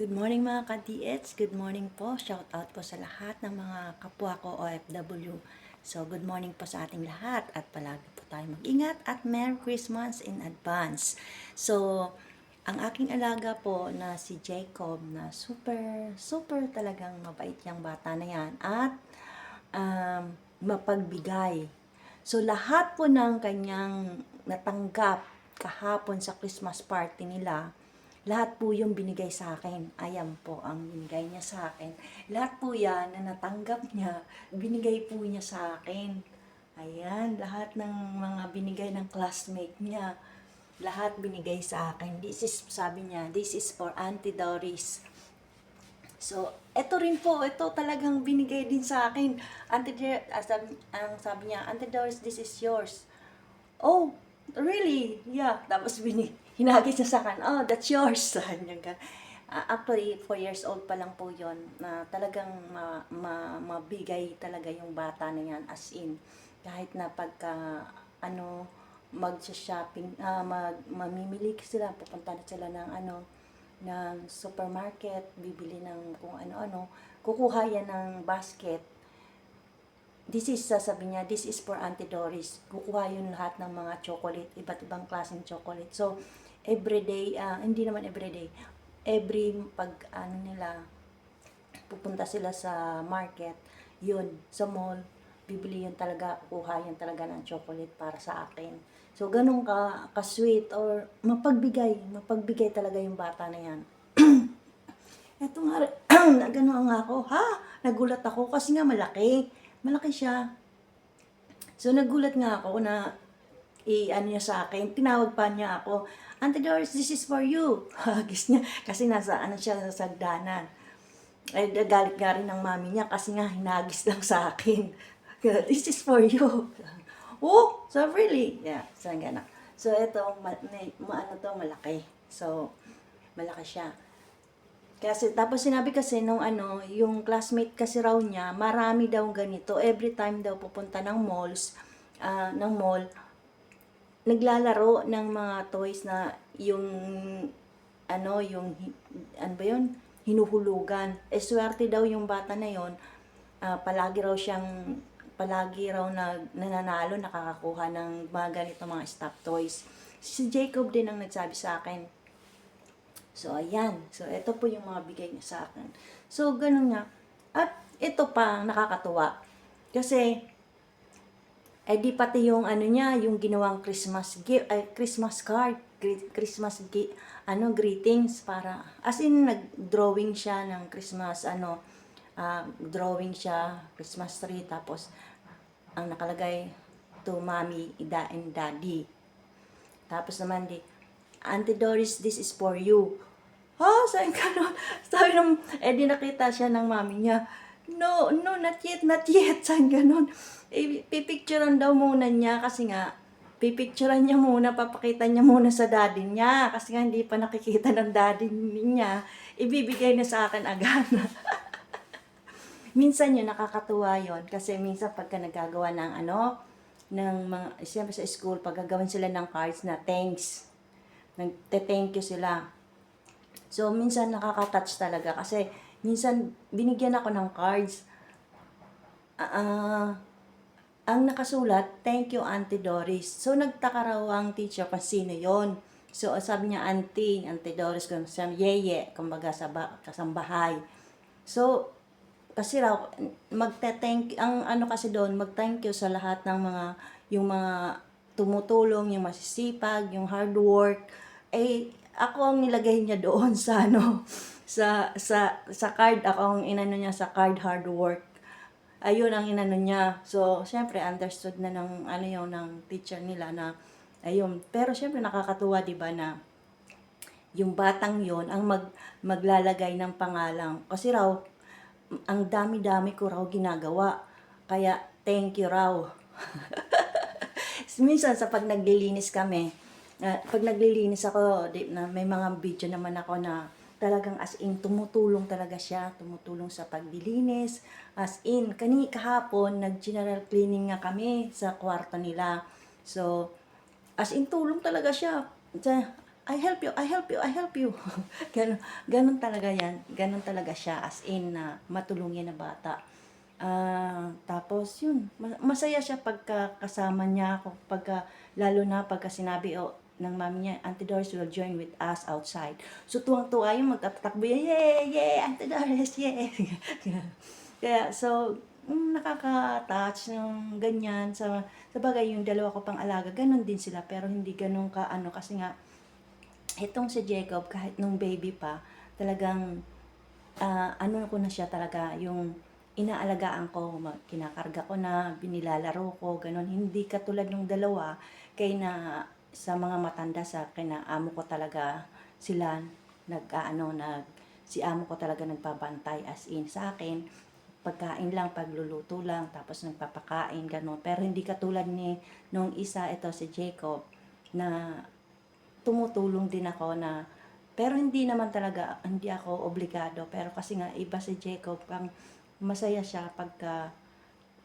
Good morning mga ka-DH. Good morning po. Shout out po sa lahat ng mga kapwa ko OFW. So, good morning po sa ating lahat at palagi po tayo mag-ingat at Merry Christmas in advance. So, ang aking alaga po na si Jacob na super, super talagang mabait yung bata na yan at um, mapagbigay. So, lahat po ng kanyang natanggap kahapon sa Christmas party nila, lahat po yung binigay sa akin. Ayan po ang binigay niya sa akin. Lahat po yan na natanggap niya, binigay po niya sa akin. Ayan, lahat ng mga binigay ng classmate niya, lahat binigay sa akin. This is, sabi niya, this is for Auntie Doris. So, eto rin po, ito talagang binigay din sa akin. Auntie Doris, ah, sabi, ang sabi niya, Auntie Doris, this is yours. Oh, really? Yeah. Tapos binig, hinagis niya sa akin, oh, that's yours. Ah, actually, 4 years old pa lang po yon na talagang ma, ma, mabigay talaga yung bata na yan as in. Kahit na pagka, ano, mag-shopping, ah, mag, mamimili sila, pupunta na sila ng ano, ng supermarket, bibili ng kung ano-ano, kukuha yan ng basket, this is, sasabi niya, this is for Auntie Doris. Kukuha yun lahat ng mga chocolate, iba't ibang klaseng chocolate. So, everyday, ah, hindi naman everyday, every pag, ano nila, pupunta sila sa market, yun, sa mall, bibili yun talaga, kukuha yun talaga ng chocolate para sa akin. So, ganun ka, ka-sweet or mapagbigay, mapagbigay talaga yung bata na yan. Eto nga, na gano'n nga ako, ha? Nagulat ako kasi nga malaki. Malaki siya. So, nagulat nga ako na i-ano niya sa akin. Tinawag pa niya ako, Auntie Doris, this is for you. Hagis niya. Kasi nasa, ano siya, sa sagdanan. Eh, galit nga rin ng mami niya kasi nga hinagis lang sa akin. This is for you. oh, so really? Yeah, so gana. So, ito, ma, ma, ano to, malaki. So, malaki siya. Kasi, tapos sinabi kasi nung ano, yung classmate kasi raw niya, marami daw ganito. Every time daw pupunta ng malls, ah, ng mall, naglalaro ng mga toys na yung, ano, yung, ano ba yun? Hinuhulugan. Eh, swerte daw yung bata na yon ah, palagi raw siyang, palagi raw na nananalo, nakakakuha ng mga ganito mga stop toys. Si Jacob din ang nagsabi sa akin, So, ayan. So, ito po yung mga bigay niya sa akin. So, ganun nga. At ito pa, nakakatuwa. Kasi, eh di pati yung ano niya, yung ginawang Christmas gift, ay Christmas card, Christmas gi- ano greetings para as in nag-drawing siya ng Christmas ano, ah, drawing siya Christmas tree tapos ang nakalagay to mommy, ida and daddy. Tapos naman di, Auntie Doris, this is for you. Ha? Saan ka no? Sabi ng, eh di nakita siya ng mami niya. No, no, not yet, not yet. Saan ganon? Eh, pipicturean daw muna niya kasi nga, pipicturean niya muna, papakita niya muna sa daddy niya. Kasi nga hindi pa nakikita ng daddy niya. Ibibigay na sa akin agad. minsan yun, nakakatuwa yon Kasi minsan pagka nagagawa ng ano, ng mga, siyempre sa school, pag sila ng cards na thanks. Nagte-thank you sila. So, minsan nakaka-touch talaga kasi minsan binigyan ako ng cards. Ah, ang nakasulat, thank you Auntie Doris. So, nagtaka raw ang teacher kung sino yon. So, sabi niya, Auntie, Auntie Doris, kung sabi, yeye, kumbaga sa ba, kasambahay. So, kasi raw, magte-thank, ang ano kasi doon, mag-thank you sa lahat ng mga, yung mga tumutulong, yung masisipag, yung hard work. Eh, ako ang nilagay niya doon sa ano, sa, sa, sa card, ako ang inano niya sa card hard work. Ayun ang inano niya. So, syempre, understood na ng, ano yun, ng teacher nila na, ayun. Pero, syempre, nakakatuwa, di ba, na, yung batang yon ang mag, maglalagay ng pangalan. Kasi raw, ang dami-dami ko raw ginagawa. Kaya, thank you raw. Minsan sa pag naglilinis kami, ah, pag naglilinis ako, di, na, may mga video naman ako na talagang as in tumutulong talaga siya, tumutulong sa paglilinis. As in, kani kahapon, nag-general cleaning nga kami sa kwarto nila. So, as in tulong talaga siya. I help you, I help you, I help you. ganun, ganun talaga yan. Ganun talaga siya as in na matulungin na bata. Ah, tapos yun, ma- masaya siya pagka kasama niya ako, pagka, lalo na pagka sinabi oh, ng mami niya, Auntie Doris will join with us outside. So tuwang-tuwa yung magtatakbo yan, yay, yay, Auntie Doris, yay. Kaya, so, mm, nakaka-touch ng ganyan. Sa, sa bagay, yung dalawa ko pang alaga, ganun din sila, pero hindi ganun ka, ano, kasi nga, itong si Jacob, kahit nung baby pa, talagang, ah, ano ko na siya talaga, yung inaalagaan ko, kinakarga ko na, binilalaro ko, ganun. Hindi katulad ng dalawa, kay na sa mga matanda sa kinaamo ko talaga sila nag ano nag si amo ko talaga nagpabantay as in sa akin. Pagkain lang pagluluto lang tapos nagpapakain ganun. Pero hindi katulad ni nung isa ito si Jacob na tumutulong din ako na pero hindi naman talaga hindi ako obligado. Pero kasi nga iba si Jacob ang masaya siya pagka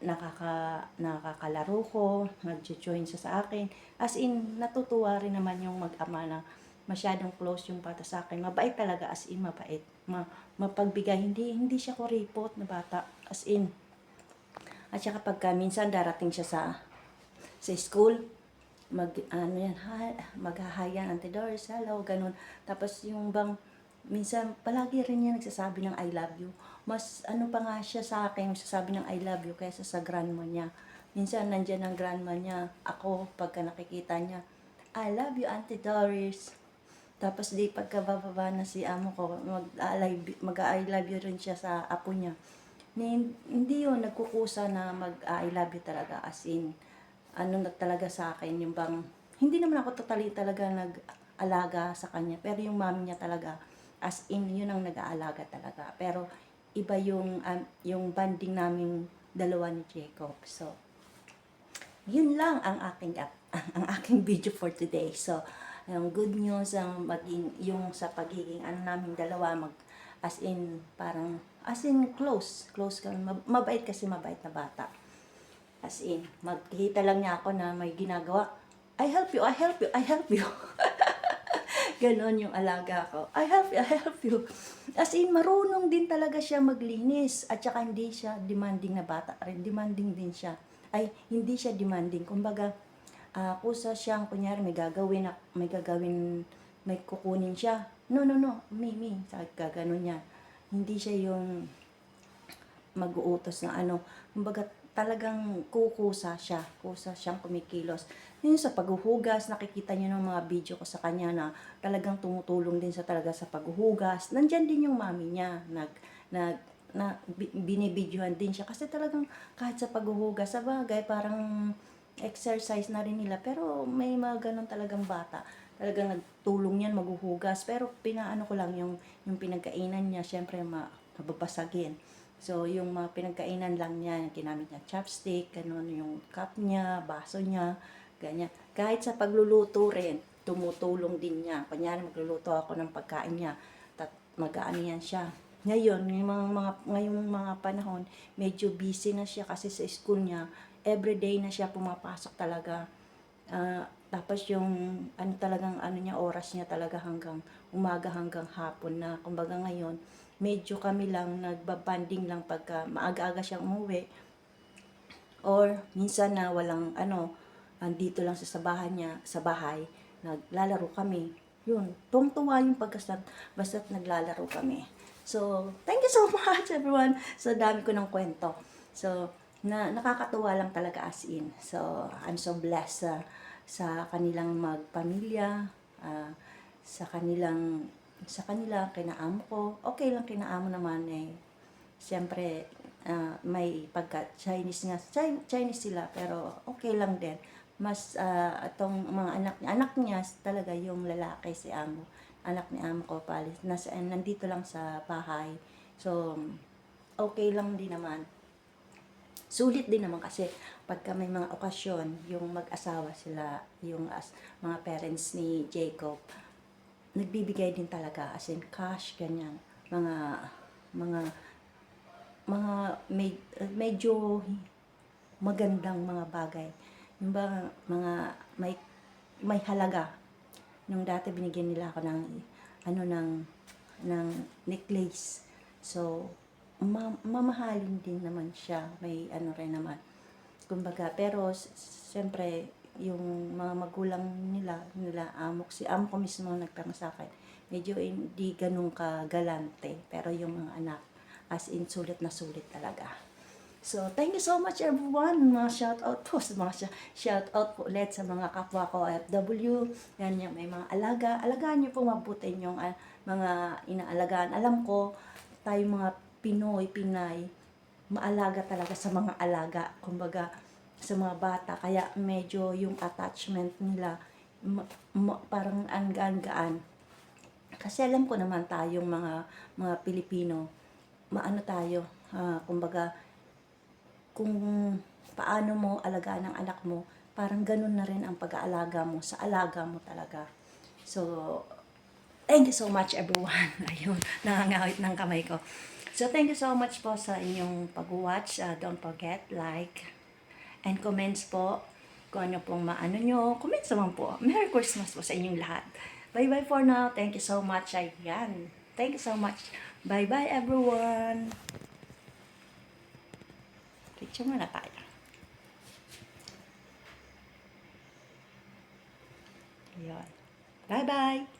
nakaka nakakalaro ko nagjo-join siya sa akin. As in natutuwa rin naman yung mag-ama na masyadong close yung bata sa akin. Mabait talaga as in mabait. Ma, mapagbigay. Hindi hindi siya kuripot na bata. As in. At saka pagka minsan darating siya sa sa school mag ano yan ha, maghahayan Auntie Doris hello ganun. Tapos yung bang minsan palagi rin niya nagsasabi ng I love you. Mas ano pa nga siya sa akin sasabi ng I love you kaysa sa grandma niya. Minsan nandyan ang grandma niya ako pagka nakikita niya I love you Auntie Doris. Tapos di pagka bababa na si amo ko mag mag I love you rin siya sa apo niya. Ni, hindi yun nagkukusa na mag I love you talaga as in ano na talaga sa akin yung bang hindi naman ako totally talaga nag-alaga sa kanya pero yung mami niya talaga as in yun ang nag-aalaga talaga pero iba yung um, yung banding namin dalawa ni Jacob so yun lang ang aking ap- ang aking video for today so yung good news ang maging yung sa pagiging ano namin dalawa mag as in parang as in close close kami Mab- mabait kasi mabait na bata As in, magkikita lang niya ako na may ginagawa. I help you, I help you, I help you. Ganon yung alaga ko. I help I help you. As in, marunong din talaga siya maglinis. At saka hindi siya demanding na bata rin. Demanding din siya. Ay, hindi siya demanding. Kumbaga, ah kusa siyang, kunyari, may gagawin, na- may gagawin, may kukunin siya. No, no, no, Mimi, sabi ka, ganon niya. Hindi siya yung mag-uutos ng ano. Kumbaga, talagang kukusa siya. Kusa siyang kumikilos. Yun sa paghuhugas, nakikita niyo ng mga video ko sa kanya na talagang tumutulong din sa talaga sa paghuhugas. Nandyan din yung mami niya. Nag, nag, na bi- binibidyohan din siya kasi talagang kahit sa paghuhugas sa bagay parang exercise na rin nila pero may mga ganun talagang bata talagang nagtulong yan maghuhugas pero pinaano ko lang yung yung pinagkainan niya syempre ma, mababasagin So, yung mga pinagkainan lang niya, ginamit niya chopstick, ganun, yung cup niya, baso niya, ganyan. Kahit sa pagluluto rin, tumutulong din niya. Kunyari, magluluto ako ng pagkain niya, tat mag-aano yan siya. Ngayon, yung mga, mga, ngayong mga panahon, medyo busy na siya kasi sa school niya, everyday na siya pumapasok talaga. Ah, tapos yung ano talagang ano niya oras niya talaga hanggang umaga hanggang hapon na kumbaga ngayon medyo kami lang nagbabanding lang pagka maaga-aga siyang umuwi. Or minsan na walang ano andito lang sa sabahan niya sa bahay naglalaro kami. Yun tungtuwa yung pagkasat basta't naglalaro kami. So thank you so much everyone. So dami ko ng kwento. So na nakakatuwa lang talaga as in. So I'm so blessed sa sa kanilang magpamilya ah, sa kanilang sa kanila kinaamo ko. Okay lang kinaamo naman eh. Siyempre ah, may pagka Chinese nga Chi- Chinese sila pero okay lang din. Mas ah, itong mga anak niya anak niya talaga yung lalaki si amo. Anak ni amo ko palis nasa nandito lang sa bahay. So okay lang din naman. Sulit din naman kasi pagka may mga okasyon yung mag-asawa sila yung as, mga parents ni Jacob nagbibigay din talaga as in cash ganyan mga mga mga med, medyo magandang mga bagay yung ba mga may may halaga nung dati binigyan nila ako ng ano ng ng necklace. So ma- mamahalin din naman siya. May ano rin naman. Kumbaga, pero siyempre yung mga magulang nila, nila amok si amo ko mismo nagtama sa akin. Medyo hindi ganun kagalante, pero yung mga anak as in sulit na sulit talaga. So, thank you so much everyone. Mga shout out po, sa mga sh- shout out po ulit sa mga kapwa ko OFW. Yan yung may mga alaga. Alagaan niyo po mabuti yung ah, mga inaalagaan. Alam ko, tayo mga Pinoy, Pinay, maalaga talaga sa mga alaga. Kumbaga, sa mga bata. Kaya medyo yung attachment nila, parang ang gaan-gaan. Kasi alam ko naman tayong mga mga Pilipino, maano tayo, ah, kumbaga, kung paano mo alagaan ang anak mo, parang ganun na rin ang pag-aalaga mo sa alaga mo talaga. So, thank you so much everyone. Ayun, nangangawit ng kamay ko. So, thank you so much po sa inyong pag-watch. Uh, don't forget, like, and comments po kung ano pong maano nyo. Comments naman po. Merry Christmas po sa inyong lahat. Bye-bye for now. Thank you so much. Ayan. Thank you so much. Bye-bye everyone. Picture muna tayo. Ayan. Bye-bye.